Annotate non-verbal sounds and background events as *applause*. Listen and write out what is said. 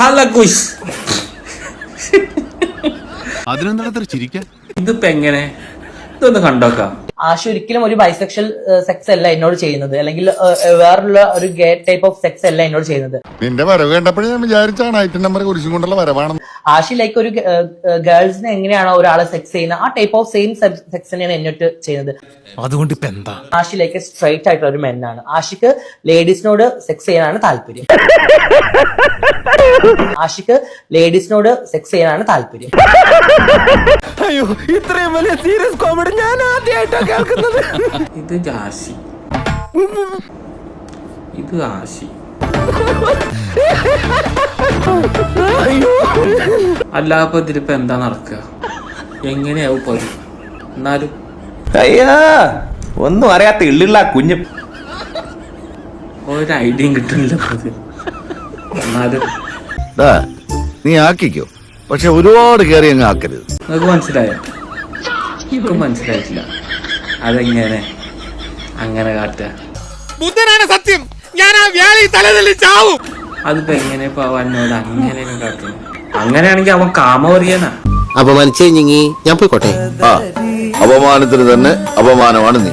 ഹലകുഷ് അതിനെന്താ ചിരിക്കാൻ? ഇതിപ്പോ എങ്ങനെ? ഇതൊന്ന് കണ്ടോക്കാം. ആശ ഒരിക്കലും ഒരു ബൈസെക്ഷൽ സെക്സ് അല്ല എന്നോട് ചെയ്യുന്നത്. അല്ലെങ്കിൽ വേറുള്ള ഒരു ഗേ ടൈപ്പ് ഓഫ് സെക്സ് അല്ല എന്നോട് ചെയ്യുന്നത്. നിന്റെ വരവ് കണ്ടപ്പോഴേ ഞാൻ വിചാരിച്ചാണ് ഐറ്റം നമ്പർ കുരിശും കൊണ്ടുള്ള വരവാണെന്ന്. ആഷി ലൈക്ക് ഒരു ഗേൾസിനെ എങ്ങനെയാണോ ഒരാളെ സെക്സ് ചെയ്യുന്നത് ആ ടൈപ്പ് ഓഫ് സെയിം സെക്സ് തന്നെയാണ് എന്നിട്ട് ചെയ്യുന്നത്. അതുകൊണ്ട് ഇപ്പൊ എന്താ? ആഷി ലൈക്ക് സ്ട്രൈറ്റ് ആയിട്ടുള്ള ഒരു മെന്നാണ് ആഷിക്ക് ലേഡീസിനോട് സെക്സ് ചെയ്യാനാണ് താല്പര്യം. ആഷിക്ക് ലേഡീസിനോട് സെക്സ് ചെയ്യാനാണ് താല്പര്യം. അയ്യോ ഇത്രയും വലിയ സീരിയസ് കോമഡി ഞാൻ ആദ്യമായിട്ടാണ് കേൾക്കുന്നത്. ഇത് ആശി ഇത് ആശി. *laughs* അല്ലാപ്പൊ ഇതിലിപ്പോ എന്താ നടക്കുക? എങ്ങനെയാവും ഇത്? എന്നാലും. അയ്യാ ഒന്നും അറിയാത്ത ഇള്ളിള്ള കുഞ്ഞ്. ഒരു ഐഡിയയും കിട്ടുന്നില്ല എന്നാലും. നീ ആക്കിക്കോ. പക്ഷെ ഒരുപാട് കയറി അങ്ങ് ആക്കരുത്. നിങ്ങൾക്ക് മനസ്സിലായോ? എനിക്ക് മനസ്സിലായിട്ടില്ല. അതെങ്ങനെ? അങ്ങനെ കാട്ട ബുദ്ധനാണ് സത്യം. ഞാൻ ആ വ്യാളി തലതല്ലി ചാവും. അതിപ്പോ എങ്ങനെ പോവാനോട് അങ്ങനെ കാട്ടുന്നു അങ്ങനെയാണെങ്കിൽ അവൻ കാമവറിയനാ അപമാനിച്ചേ ഞാൻ പോയിക്കോട്ടെ? ആ അപമാനത്തിന് തന്നെ അപമാനമാണ് നീ.